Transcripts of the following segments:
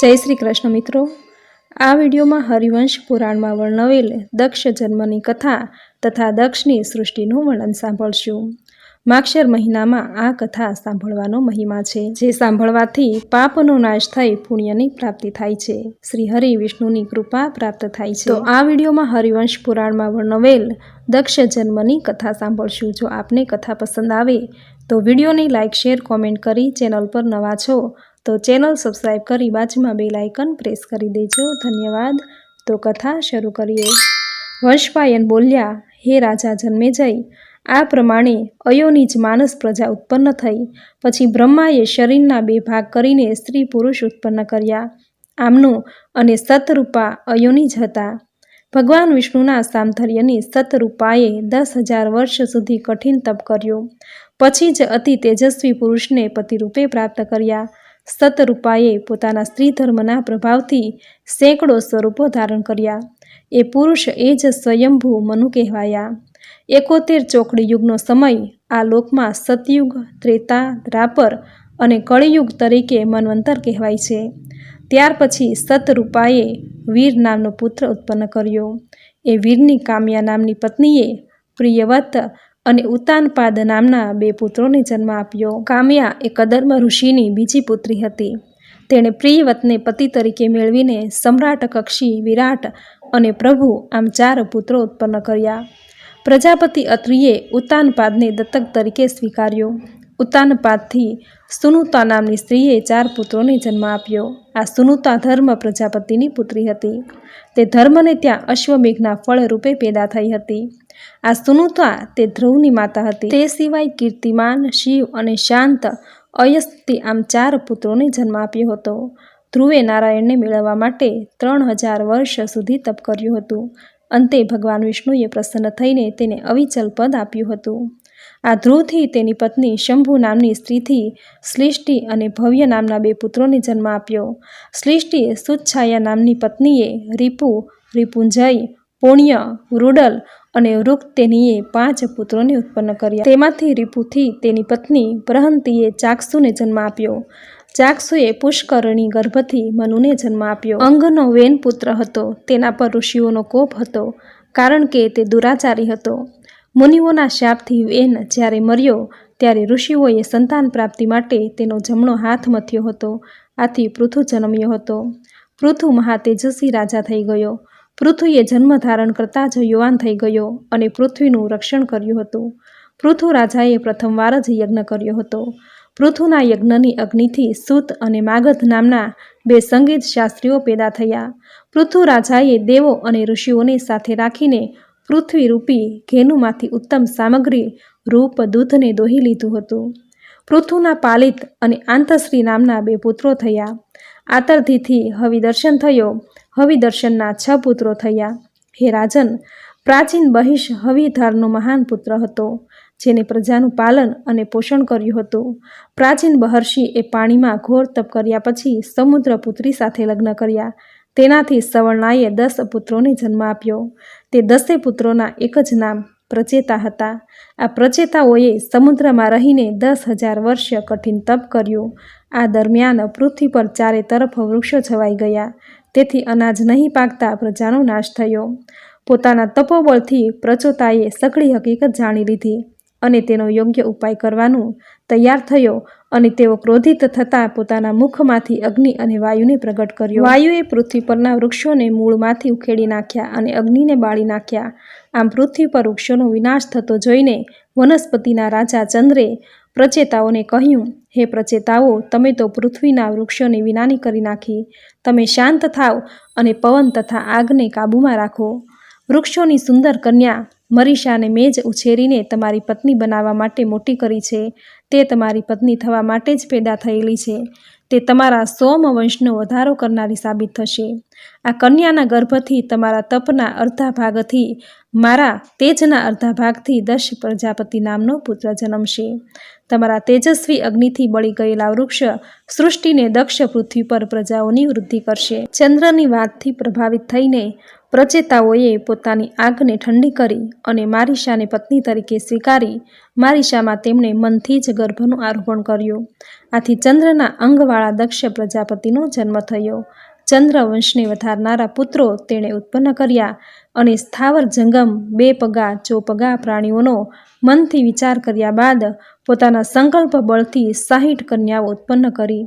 જય શ્રી કૃષ્ણ મિત્રો. આ વિડીયોમાં હરિવંશ પુરાણમાં વર્ણવેલ દક્ષ જન્મની કથા તથા દક્ષની સૃષ્ટિનું વર્ણન સાંભળશું. માક્ષર મહિનામાં આ કથા સાંભળવાનો મહિમા છે, જે સાંભળવાથી પાપનો નાશ થઈ પુણ્યની પ્રાપ્તિ થાય છે. શ્રી હરિ વિષ્ણુની કૃપા પ્રાપ્ત થાય છે. તો આ વિડીયોમાં હરિવંશ પુરાણમાં વર્ણવેલ દક્ષ જન્મની કથા સાંભળશું. જો આપને કથા પસંદ આવે, તો વિડીયોને લાઇક શેર, કોમેન્ટ કરી ચેનલ પર નવા છો તો ચેનલ સબસ્ક્રાઈબ કરી બાજુમાં બે લાઇકન પ્રેસ કરી દેજો. ધન્યવાદ. તો કથા શરૂ કરીએ. વંશપાયન બોલ્યા, હે રાજા, જન્મે જઈ. આ પ્રમાણે અયોની જ માનસ પ્રજા ઉત્પન્ન થઈ. પછી બ્રહ્માએ શરીરના બે ભાગ કરીને સ્ત્રી પુરુષ ઉત્પન્ન કર્યા. આમનું અને સતરૂપા અયોની જ હતા. ભગવાન વિષ્ણુના સામધર્યની સતરૂપાએ દસ હજાર વર્ષ સુધી કઠિન તપ કર્યો. પછી જ અતિ તેજસ્વી પુરુષને પતિરૂપે પ્રાપ્ત કર્યા. સતરૂપાએ પોતાના સ્ત્રી ધર્મના પ્રભાવથી સેંકડો સ્વરૂપો ધારણ કર્યા. એ પુરુષ એ જ સ્વયંભૂ મનુ કહેવાયા. એકોતેર ચોકડી યુગનો સમય આ લોકમાં સતયુગ, ત્રેતા, દ્રાપર અને કળિયુગ તરીકે મનવંતર કહેવાય છે. ત્યાર પછી સતરૂપાએ વીર નામનો પુત્ર ઉત્પન્ન કર્યો. એ વીરની કામ્યા નામની પત્નીએ પ્રિયવત અને ઉતાનપાદ નામના બે પુત્રોને જન્મ આપ્યો. કામ્યા એ કદર્મ ઋષિની બીજી પુત્રી હતી. તેણે પ્રિયવતને પતિ તરીકે મેળવીને સમ્રાટ, કક્ષી, વિરાટ અને પ્રભુ આમ ચાર પુત્રો ઉત્પન્ન કર્યા. પ્રજાપતિ અત્રિએ ઉતાનપાદને દત્તક તરીકે સ્વીકાર્યો. ઉતાનપાદથી સુનુતા નામની સ્ત્રીએ ચાર પુત્રોને જન્મ આપ્યો. આ સુનુતા ધર્મ પ્રજાપતિની પુત્રી હતી. તે ધર્મને ત્યાં અશ્વમેઘના ફળ રૂપે પેદા થઈ હતી. આ સુનુતા તે ધ્રુવની માતા હતી. તે સિવાય કીર્તિમાન, શિવ અને શાંત અયસ્તી આમ ચાર પુત્રોને જન્મ આપ્યો હતો. ધ્રુવે નારાયણને મેળવવા માટે ત્રણ હજાર વર્ષ સુધી તપ કર્યું હતું. અંતે ભગવાન વિષ્ણુએ પ્રસન્ન થઈને તેને અવિચલ પદ આપ્યું હતું. આ ધ્રુવથી તેની પત્ની શંભુ નામની સ્ત્રીથી શ્લિષ્ટિ અને ભવ્ય નામના બે પુત્રોને જન્મ આપ્યો. શ્લિષ્ટિ સુચ્છાયા નામની પત્નીએ રીપુ રીપુંજય પુણ્ય વૃડલ અને વૃક તેનીએ પાંચ પુત્રોને ઉત્પન્ન કર્યા. તેમાંથી રિપુથી તેની પત્ની પ્રહંતીએ ચાક્ષુને જન્મ આપ્યો. ચાક્ષુએ પુષ્કરણી ગર્ભથી મનુને જન્મ આપ્યો. અંગનો વેન પુત્ર હતો. તેના પર ઋષિઓનો કોપ હતો, કારણ કે તે દુરાચારી હતો. મુનિઓના શાપથી વેન જ્યારે મર્યો, ત્યારે ઋષિઓએ સંતાન પ્રાપ્તિ માટે તેનો જમણો હાથ મથ્યો હતો. આથી પૃથુ જન્મ્યો હતો. પૃથુ મહાતેજસ્વી રાજા થઈ ગયો. પૃથ્વીએ જન્મ ધારણ કરતાં જ યુવાન થઈ ગયો અને પૃથ્વીનું રક્ષણ કર્યું હતું. પૃથુ રાજાએ પ્રથમવાર જ યજ્ઞ કર્યો હતો. પૃથુના યજ્ઞની અગ્નિથી સૂત અને માગધ નામના બે સંગીત શાસ્ત્રીઓ પેદા થયા. પૃથુ રાજાએ દેવો અને ઋષિઓને સાથે રાખીને પૃથ્વી રૂપી ઘેનુમાંથી ઉત્તમ સામગ્રી, રૂપ, દૂધને દોહી લીધું હતું. પૃથુના પાલિત અને આંતશ્રી નામના બે પુત્રો થયા. આતરધીથી હવિદર્શન થયો. હવિદર્શનના છ પુત્રો થયા. હે રાજન, પ્રાચીન બહિષ હવિધારનો મહાન પુત્ર હતો, જેને પ્રજાનું પાલન અને પોષણ કર્યું હતું. પ્રાચીન બહર્ષિ એ પાણીમાં ઘોર તપ કર્યા પછી સમુદ્ર પુત્રી સાથે લગ્ન કર્યા. તેનાથી સવર્ણાએ દસ પુત્રોને જન્મ આપ્યો. તે દસે પુત્રોના એક જ નામ પ્રચેતા હતા. આ પ્રચેતાઓએ સમુદ્રમાં રહીને દસ હજાર વર્ષ કઠિન તપ કર્યું. આ દરમિયાન પૃથ્વી પર ચારે તરફ વૃક્ષો છવાઈ ગયા. તેથી અનાજ નહીં પાકતા પ્રજાનો નાશ થયો. પોતાના તપોબળથી પ્રચોતાએ સઘળી હકીકત જાણી લીધી અને તેનો યોગ્ય ઉપાય કરવાનું તૈયાર થયો અને તેઓ ક્રોધિત થતાં પોતાના મુખમાંથી અગ્નિ અને વાયુને પ્રગટ કર્યો. વાયુએ પૃથ્વી પરના વૃક્ષોને મૂળમાંથી ઉખેડી નાખ્યા અને અગ્નિને બાળી નાખ્યા. આમ પૃથ્વી પર વૃક્ષોનો વિનાશ થતો જોઈને વનસ્પતિના રાજા ચંદ્રે પ્રચેતાઓને કહ્યું, હે પ્રચેતાઓ, તમે તો પૃથ્વીના વૃક્ષોની વિનાની કરી નાખી. તમે શાંત થાવ અને પવન તથા આગને કાબૂમાં રાખો. વૃક્ષોની સુંદર કન્યા મરીષાને મેં જ ઉછેરીને તમારી પત્ની બનાવવા માટે મોટી કરી છે. તે તમારી પત્ની થવા માટે જ પેદા થયેલી છે. તે તમારા સોમ વંશનો વધારો કરનારી સાબિત થશે. આ કન્યાના ગર્ભથી તમારા તપના અર્ધા ભાગથી મારા તેજના અર્ધા ભાગથી દશ પ્રજાપતિ નામનો પુત્ર જન્મશે. તમારા તેજસ્વી અગ્નિથી બળી ગયેલા વૃક્ષ સૃષ્ટિને દક્ષ પૃથ્વી પર પ્રજાઓની વૃદ્ધિ કરશે. ચંદ્રની વાતથી પ્રભાવિત થઈને પ્રચેતાઓએ પોતાની આગને ઠંડી કરી અને મારીશાને પત્ની તરીકે સ્વીકારી મારીશામાં તેમણે મનથી જ ગર્ભનું આરોપણ કર્યું. આથી ચંદ્રના અંગવાળા દક્ષ પ્રજાપતિનો જન્મ થયો. ચંદ્ર વંશને વધારનારા પુત્રો તેણે ઉત્પન્ન કર્યા અને સ્થાવર જંગમ, બે પગા ચોપગા પ્રાણીઓનો મનથી વિચાર કર્યા બાદ પોતાના સંકલ્પ બળથી સાહીઠ કન્યાઓ ઉત્પન્ન કરી.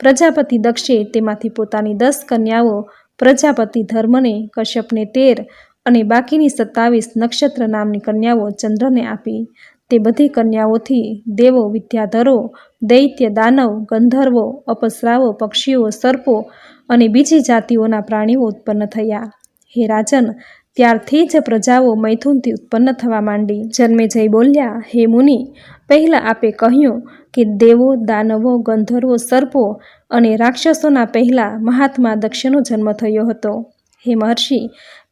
પ્રજાપતિ દક્ષે તેમાંથી પોતાની દસ કન્યાઓ પ્રજાપતિ ધર્મને, કશ્યપને તેર અને બાકીની સત્તાવીસ નક્ષત્ર નામની કન્યાઓ ચંદ્રને આપી. તે બધી કન્યાઓથી દેવો, વિદ્યાધરો, દૈત્ય, દાનવ, ગંધર્વો, અપસરાઓ, પક્ષીઓ, સર્પો અને બીજી જાતિઓના પ્રાણીઓ ઉત્પન્ન થયા. હે રાજન, ત્યારથી જ પ્રજાઓ મૈથુનથી ઉત્પન્ન થવા માંડી. જન્મે જઈ બોલ્યા, હે મુનિ, પહેલાં આપે કહ્યું કે દેવો, દાનવો, ગંધર્વો, સર્પો અને રાક્ષસોના પહેલાં મહાત્મા દક્ષનો જન્મ થયો હતો. હે મહર્ષિ,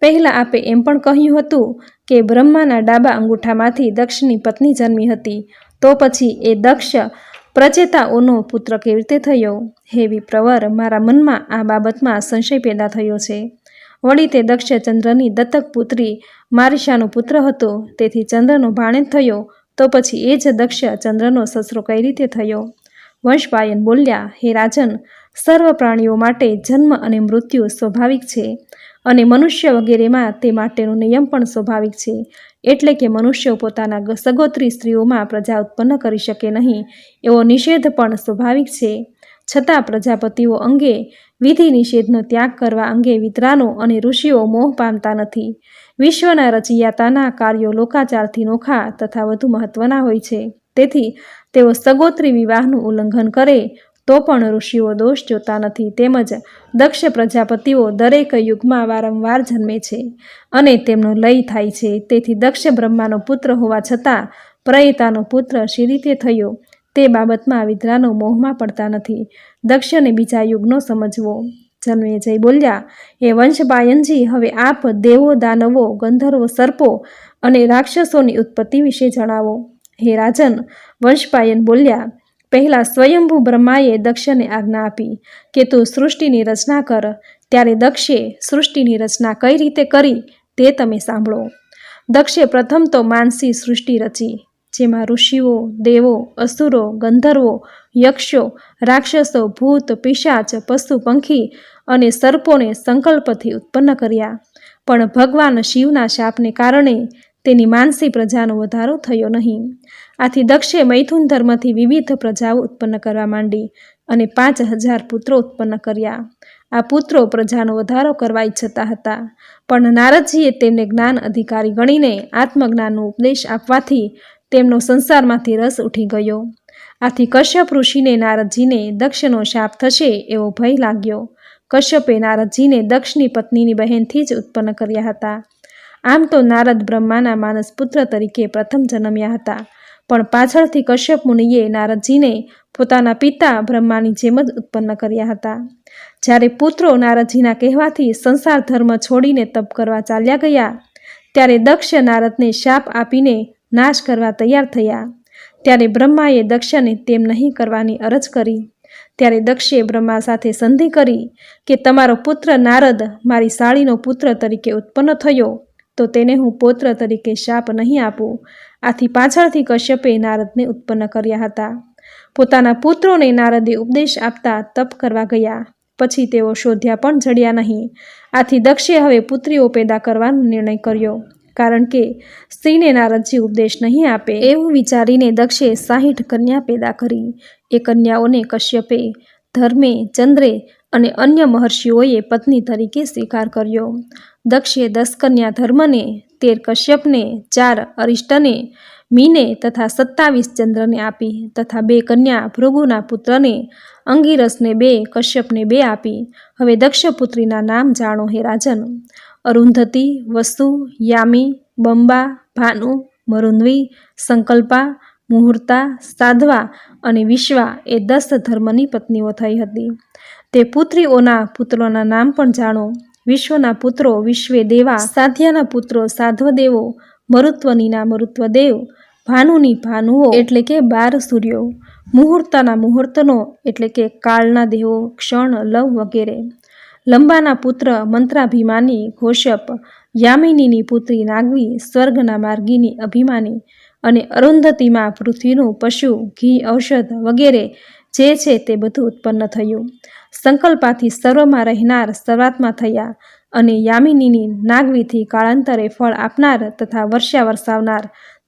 પહેલાં આપે એમ પણ કહ્યું હતું કે બ્રહ્માના ડાબા અંગૂઠામાંથી દક્ષની પત્ની જન્મી હતી. તો પછી એ દક્ષ પ્રચેતાઓનો પુત્ર કેવી રીતે થયો? હે વિપ્રવર, મારા મનમાં આ બાબતમાં સંશય પેદા થયો છે. વળી તે દક્ષચંદ્રની દત્તક પુત્રી મારિશાનો પુત્ર હતો. તેથી ચંદ્રનો ભાણેજ થયો તો પછી એ જ દક્ષ ચંદ્રનો સસરો કઈ રીતે થયો? વંશપાયન બોલ્યા, હે રાજન સર્વ પ્રાણીઓ માટે જન્મ અને મૃત્યુ સ્વાભાવિક છે અને મનુષ્ય વગેરેમાં તે માટેનો નિયમ પણ સ્વાભાવિક છે. એટલે કે મનુષ્યો પોતાના સગોત્રી સ્ત્રીઓમાં પ્રજા ઉત્પન્ન કરી શકે નહીં એવો નિષેધ પણ સ્વાભાવિક છે. છતાં પ્રજાપતિઓ અંગે વિધિ નિષેધનો ત્યાગ કરવા અંગે વિતરાનો અને ઋષિઓ મોહ પામતા નથી. વિશ્વના રચિયાતાના કાર્યો લોકાચારથી નોખા તથા વધુ મહત્વના હોય છે. તેથી તેઓ સગોત્રી વિવાહનું ઉલ્લંઘન કરે તો પણ ઋષિઓ દોષ જોતા નથી. તેમજ દક્ષ પ્રજાપતિઓ દરેક યુગમાં વારંવાર જન્મે છે અને તેમનો લય થાય છે. તેથી દક્ષ બ્રહ્માનો પુત્ર હોવા છતાં પ્રયતાનો પુત્ર શી રીતે થયો તે બાબતમાં વિદ્રાનો મોહમાં પડતા નથી. દક્ષને બીજા યુગનો સમજવો. જન્મે જય બોલ્યા એ વંશપાયનજી, હવે આપ દેવો, દાનવો, ગંધર્વો, સર્પો અને રાક્ષસોની ઉત્પત્તિ વિશે જણાવો. હે રાજન, વંશપાયન બોલ્યા પહેલાં સ્વયંભૂ બ્રહ્માએ દક્ષને આજ્ઞા આપી કે તું સૃષ્ટિની રચના કર. ત્યારે દક્ષે સૃષ્ટિની રચના કઈ રીતે કરી તે તમે સાંભળો. દક્ષે પ્રથમ તો માનસી સૃષ્ટિ રચી, જેમાં ઋષિઓ, દેવો, અસુરો, ગંધર્વો, યક્ષો, રાક્ષસો, ભૂત, પિશાચ, પશુ પંખી અને સર્પોને સંકલ્પથી ઉત્પન્ન કર્યા. પણ ભગવાન શિવના શાપને કારણે તેની માનસી પ્રજાનો વધારો થયો નહીં. આથી દક્ષે મૈથુન ધર્મથી વિવિધ પ્રજાઓ ઉત્પન્ન કરવા માંડી અને પાંચ હજાર પુત્રો ઉત્પન્ન કર્યા. આ પુત્રો પ્રજાનો વધારો કરવા ઈચ્છતા હતા, પણ નારદજીએ તેમને જ્ઞાન અધિકારી ગણીને આત્મજ્ઞાનનો ઉપદેશ આપવાથી તેમનો સંસારમાંથી રસ ઉઠી ગયો. આથી કશ્યપ ઋષિને નારદજીને દક્ષનો શાપ થશે એવો ભય લાગ્યો. કશ્યપે નારદજીને દક્ષની પત્નીની બહેનથી જ ઉત્પન્ન કર્યા હતા. આમ તો નારદ બ્રહ્માના માનસ પુત્ર તરીકે પ્રથમ જન્મ્યા હતા. પણ પાછળથી કશ્યપ મુનિએ નારદજીને પોતાના પિતા બ્રહ્માની જેમ જ ઉત્પન્ન કર્યા હતા. જ્યારે પુત્રો નારદજીના કહેવાથી સંસાર ધર્મ છોડીને તપ કરવા ચાલ્યા ગયા, ત્યારે દક્ષ નારદને શાપ આપીને નાશ કરવા તૈયાર થયા. ત્યારે બ્રહ્માએ દક્ષને તેમ નહીં કરવાની અરજ કરી. ત્યારે દક્ષે બ્રહ્મા સાથે સંધિ કરી કે તમારો પુત્ર નારદ મારી સાળીનો પુત્ર તરીકે ઉત્પન્ન થયો. તો તેને હું પૌત્ર તરીકે શાપ નહીં આપું. આથી પાછળથી કશ્યપે નારદને ઉત્પન્ન કર્યા હતા. પોતાના પુત્રોને નારદે ઉપદેશ આપતા તપ કરવા ગયા. પછી તેઓ શોધ્યા પણ જડ્યા નહીં. આથી દક્ષે હવે પુત્રીઓ પેદા કરવાનો નિર્ણય કર્યો, કારણ કે સ્ત્રીને નારદજી ઉપદેશ નહીં આપે. એવું વિચારીને દક્ષે સાહીઠ કન્યા પેદા કરી. એ કન્યાઓને કશ્યપે, ધર્મે, ચંદ્રે અને અન્ય મહર્ષિઓએ પત્ની તરીકે સ્વીકાર કર્યો. દક્ષે દસ કન્યા ધર્મને, તેર કશ્યપને, ચાર અરિષ્ટને, મીને તથા સત્તાવીસ ચંદ્રને આપી તથા બે કન્યા ભૃગુના પુત્રને, અંગીરસને બે, કશ્યપને બે આપી. હવે દક્ષપુત્રીના નામ જાણો હે રાજન. અરુંધતી, વસુ, યામી, બંબા, ભાનુ, મરુન્વી, સંકલ્પા, મુહૂર્તા, સાધવા અને વિશ્વા એ દસ ધર્મની પત્નીઓ થઈ હતી. તે પુત્રીઓના પુત્રોના નામ પણ જાણો. વિશ્વના પુત્રો વિશ્વે દેવા, સાધ્યાના પુત્રો સાધ્વદેવો, મરુત્વનીના મરુત્વદેવ, ભાનુની ભાનુઓ એટલે કે બાર સૂર્યો, મુહૂર્તના મુહૂર્તનો એટલે કે કાળના દેવો, ક્ષણ, લવ વગેરે. લંબાના પુત્ર મંત્રાભિમાની, ઘોષપ, યામિનીની પુત્રી નાગવી, સ્વર્ગના માર્ગીની અભિમાની અને અરુંધતીમાં પૃથ્વીનું પશુ, ઘી, ઔષધ વગેરે જે છે તે બધું ઉત્પન્ન થયું. સંકલ્પાથી સર્વમાં રહેનાર સર્વાત્મા થયા અને યામિનીની નાગવીથી કાળાંતરે ફળ આપનાર તથા વર્ષા વરસાવનાર,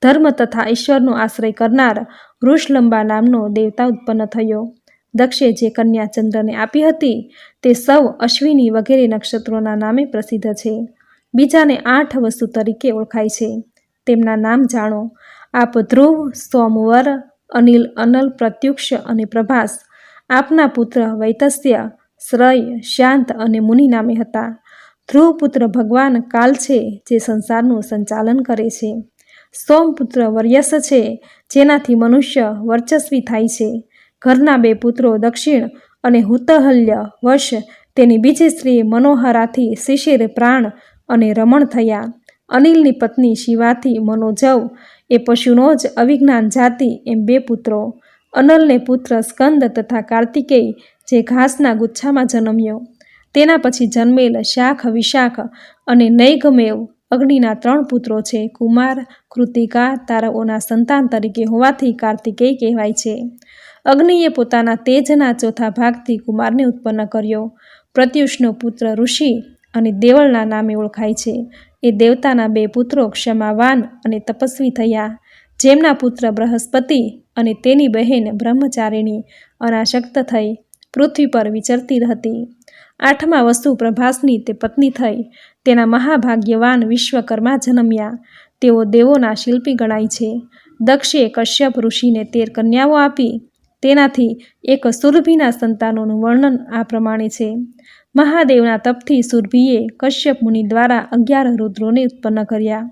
ધર્મ તથા ઈશ્વરનો આશ્રય કરનાર ઋષલંબા નામનો દેવતા ઉત્પન્ન થયો. દક્ષે જે કન્યા ચંદ્રને આપી હતી, તે સૌ અશ્વિની વગેરે નક્ષત્રોના નામે પ્રસિદ્ધ છે. બીજાને આઠ વસ્તુ તરીકે ઓળખાય છે. તેમના નામ જાણો. આપ ધ્રુવ સોમવર અનિલ, અનલ, પ્રત્યુક્ષ અને પ્રભાસ આપના પુત્ર વૈતસ્ય, શ્રય, શાંત અને મુનિ નામે હતા. ધ્રુવ પુત્ર ભગવાન કાલ છે જે સંસારનું સંચાલન કરે છે. સોમપુત્ર વર્યસ છે જેનાથી મનુષ્ય વર્ચસ્વી થાય છે. ઘરના બે પુત્રો દક્ષિણ અને હુતહલ્ય વશ તેની બીજી સ્ત્રી મનોહરાથી શિશિર પ્રાણ અને રમણ થયા. અનિલની પત્ની શિવાથી મનોજવ એ પશુનો જ અવિજ્ઞાન જાતિ એમ બે પુત્રો, અનલને પુત્ર સ્કંદ તથા કાર્તિકેય, જે ઘાસના ગુચ્છામાં જન્મ્યો. તેના પછી જન્મેલ શાખ, વિશાખ અને નૈગમેવ અગ્નિના ત્રણ પુત્રો છે, કુમાર, કૃતિકા તારાઓના સંતાન તરીકે હોવાથી કાર્તિકેય કહેવાય છે. અગ્નિએ પોતાના તેજના ચોથા ભાગથી કુમારને ઉત્પન્ન કર્યો. પ્રત્યુષનો પુત્ર ઋષિ અને દેવળના નામે ઓળખાય છે. એ દેવતાના બે પુત્રો ક્ષમાવાન અને તપસ્વી થયા. જેમના પુત્ર બૃહસ્પતિ અને તેની બહેન બ્રહ્મચારિણી અનાશક્ત થઈ, પૃથ્વી પર વિચરતી હતી. આઠમા વસ્તુ પ્રભાસની તે પત્ની થઈ. તેના મહાભાગ્યવાન વિશ્વકર્મા જન્મ્યા. તેઓ દેવોના શિલ્પી ગણાય છે. દક્ષે કશ્યપ ઋષિને તેર કન્યાઓ આપી. તેનાથી એક સુરભીના સંતાનોનું વર્ણન આ પ્રમાણે છે. મહાદેવના તપથી સુરભીએ કશ્યપ મુનિ દ્વારા અગિયાર રુદ્રોને ઉત્પન્ન કર્યા.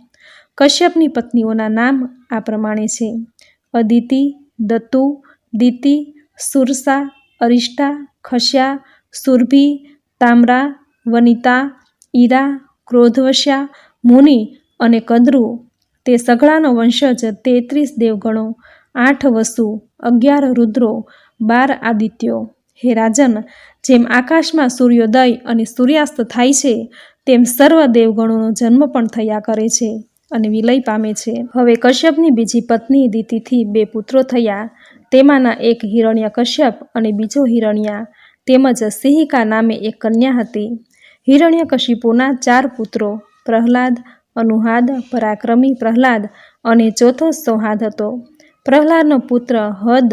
કશ્યપની પત્નીઓના નામ આ પ્રમાણે છે. અદિતિ, દત્તુ, દિતિ, સુરસા, અરિષ્ટા, ખસ્યા, સુરભી, તામરા, વનિતા, ઈરા, ક્રોધવશ્યા, મુનિ અને કદ્રુ. તે સઘળાનો વંશજ તેત્રીસ દેવગણો, આઠ વસુ, અગિયાર રુદ્રો, બાર આદિત્યો. હે રાજન, જેમ આકાશમાં સૂર્યોદય અને સૂર્યાસ્ત થાય છે, તેમ સર્વ દેવગણોનો જન્મ પણ થયા કરે છે અને વિલય પામે છે. હવે કશ્યપની બીજી પત્ની દિતિથી બે પુત્રો થયા. તેમાંના એક હિરણ્ય કશ્યપ અને બીજો હિરણ્યા. તેમજ સિંહિકા નામે એક કન્યા હતી. હિરણ્ય કશિપુના ચાર પુત્રો, પ્રહલાદ, અનુહાદ, પરાક્રમી પ્રહલાદ અને ચોથો સૌહાદ હતો. પ્રહલાદનો પુત્ર હદ,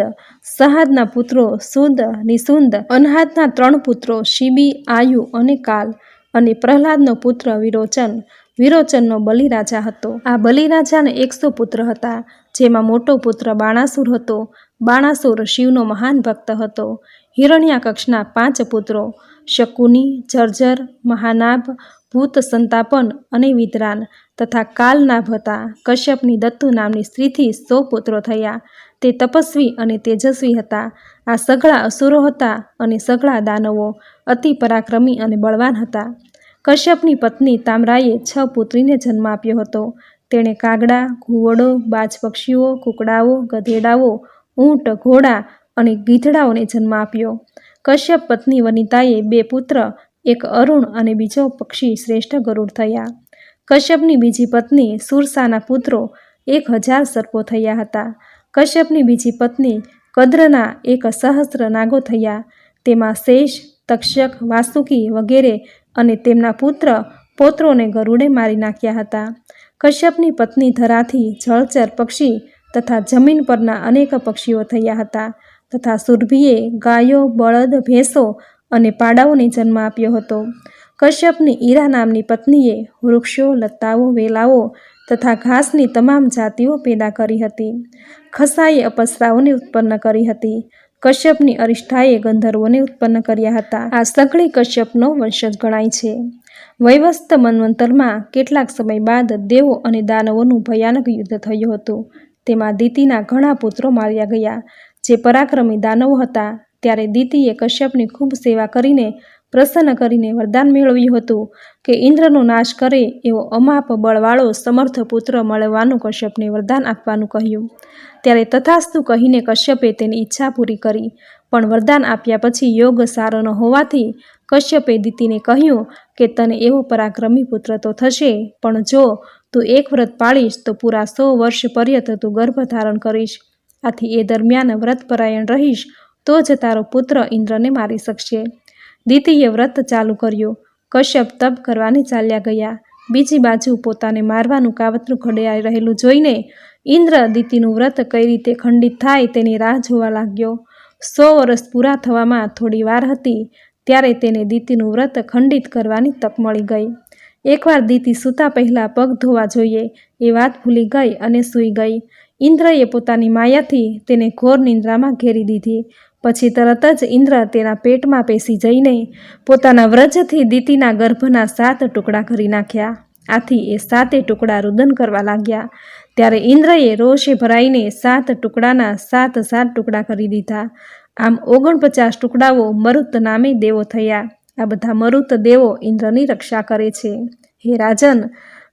સહાદના પુત્રો સુદ, નિસુંદ, અનહાદના ત્રણ પુત્રો શિબી, આયુ અને કાલ અને પ્રહલાદનો પુત્ર વિરોચન. વિરોચનનો બલિરાજા હતો. આ બલિરાજાને એકસો પુત્ર હતા, જેમાં મોટો પુત્ર બાણાસુર હતો. બાણાસુર શિવનો મહાન ભક્ત હતો. હિરણ્યાકક્ષના પાંચ પુત્રો, શકુની, જર્જર, મહાનાભ ભૂત સંતાપન અને વિદ્રાન તથા કાલનાભ હતા. કશ્યપની દત્તુ નામની સ્ત્રીથી સો પુત્રો થયા. તે તપસ્વી અને તેજસ્વી હતા. આ સઘળા અસુરો હતા અને સઘળા દાનવો, અતિ પરાક્રમી અને બળવાન હતા. કશ્યપની પત્ની તામરાએ છ પુત્રીને જન્મ આપ્યો હતો. તેણે કાગડા, ઘુવડો બાજ પક્ષીઓ કુકડાઓ, ગધેડાઓ, ઊંટ, ઘોડા અને ગીધડાઓને જન્મ આપ્યો. કશ્યપ પત્ની વનિતાએ બે પુત્ર એક અરુણ અને બીજો પક્ષી શ્રેષ્ઠ ગરુડ થયા. કશ્યપની બીજી પત્ની સુરસાના પુત્રો એક હજાર સર્પો થયા હતા. કશ્યપની બીજી પત્ની કદ્રના એક સહસ્ત્ર નાગો થયા. તેમાં શેષ, તક્ષક, વાસુકી વગેરે અને તેમના પુત્ર પોત્રોને ગરુડે મારી નાખ્યા હતા. કશ્યપની પત્ની ધરાથી જળચર પક્ષી તથા જમીન પરના અનેક પક્ષીઓ થયા હતા તથા સુરભીએ ગાયો, બળદ, ભેંસો અને પાડાઓને જન્મ આપ્યો હતો. કશ્યપની ઈરા નામની પત્નીએ વૃક્ષો લતાઓ વેલાઓ તથા ઘાસની તમામ જાતિઓ પેદા કરી હતી. ખસાએ અપસરાઓને ઉત્પન્ન કરી હતી. કશ્યપની અરિષ્ઠાએ ગંધર્વોને ઉત્પન્ન કર્યા હતા. આ સઘળી કશ્યપનો વંશજ ગણાય છે. વૈવસ્ત મન્વંતરમાં કેટલાક સમય બાદ દેવો અને દાનવોનું ભયાનક યુદ્ધ થયું હતું. તેમાં દિતિના ઘણા પુત્રો માર્યા ગયા, જે પરાક્રમી દાનવો હતા. ત્યારે દીતીએ કશ્યપની ખૂબ સેવા કરીને, પ્રસન્ન કરીને વરદાન મેળવ્યું હતું કે ઇન્દ્રનો નાશ કરે એવો અમાપ બળવાળો સમર્થ પુત્ર મળવાનું કશ્યપને વરદાન આપવાનું કહ્યું. ત્યારે તથાસ્તુ કહીને કશ્યપે તેની ઈચ્છા પૂરી કરી. પણ વરદાન આપ્યા પછી યોગ સારો ન હોવાથી કશ્યપે દીતીને કહ્યું કે તને એવો પરાક્રમી પુત્ર તો થશે, પણ જો તું એક વ્રત પાળીશ તો પૂરા સો વર્ષ પર્યત તું ગર્ભ ધારણ કરીશ. આથી એ દરમિયાન વ્રતપરાયણ રહીશ તો જ તારો પુત્ર ઇન્દ્રને મારી શકશે. દીતીએ વ્રત ચાલુ કર્યું. કશ્યપ તપ કરવાની ચાલ્યા ગયા. બીજી બાજુ પોતાને મારવાનું કાવતરું ઘડાઈ રહેલું જોઈને ઇન્દ્ર દીતીનું વ્રત કઈ રીતે ખંડિત થાય તેની રાહ જોવા લાગ્યો. સો વર્ષ પૂરા થવામાં થોડી વાર હતી, ત્યારે તેને દીતીનું વ્રત ખંડિત કરવાની તક મળી ગઈ. એકવાર દીતી સૂતા પહેલાં પગ ધોવા જોઈએ, એ વાત ભૂલી ગઈ અને સૂઈ ગઈ. ઇન્દ્રએ પોતાની માયાથી તેને ઘોર નિંદ્રામાં ઘેરી દીધી. પછી તરત જ ઇન્દ્ર તેના પેટમાં પેસી જઈને પોતાના વ્રજથી દીતીના ગર્ભના સાત ટુકડા કરી નાખ્યા. આથી એ સાતે ટુકડા રુદન કરવા લાગ્યા. ત્યારે ઇન્દ્રએ રોષે ભરાઈને સાત ટુકડાના સાત સાત ટુકડા કરી દીધા. આમ ઓગણપચાસ ટુકડાઓ મરુત નામે દેવો થયા. આ બધા મરુત દેવો ઇન્દ્રની રક્ષા કરે છે. હે રાજન,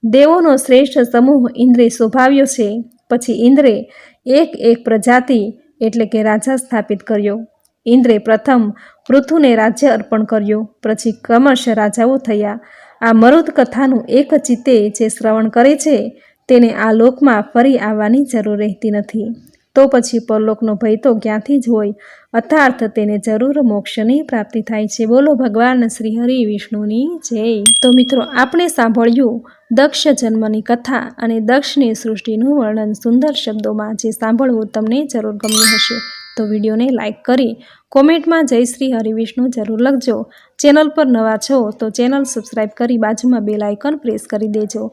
દેવોનો શ્રેષ્ઠ સમૂહ ઇન્દ્રે શોભાવ્યો છે. પછી ઇન્દ્રે એક એક પ્રજાતિ એટલે કે રાજા સ્થાપિત કર્યો. ઇન્દ્રે પ્રથમ પૃથુને રાજ્ય અર્પણ કર્યું. પછી ક્રમશ રાજાઓ થયા. આ મરુદ કથાનું એક ચિત્તે જે શ્રવણ કરે છે, તેને આ લોકમાં ફરી આવવાની જરૂર રહેતી નથી. તો પછી પરલોકનો ભય તો ક્યાંથી જ હોય? અર્થાર્થ તેને જરૂર મોક્ષની પ્રાપ્તિ થાય છે. બોલો ભગવાન શ્રી હરિ વિષ્ણુની જય. તો મિત્રો, આપણે સાંભળ્યું દક્ષ જન્મની કથા અને દક્ષની સૃષ્ટિનું વર્ણન સુંદર શબ્દોમાં જે સાંભળવું તમને જરૂર ગમ્યું હશે. તો વિડીયોને લાઇક કરી કોમેન્ટમાં જય શ્રી હરિવિષ્ણુ જરૂર લખજો. ચેનલ પર નવા છો તો ચેનલ સબસ્ક્રાઈબ કરી બાજુમાં બેલ આઇકન પ્રેસ કરી દેજો.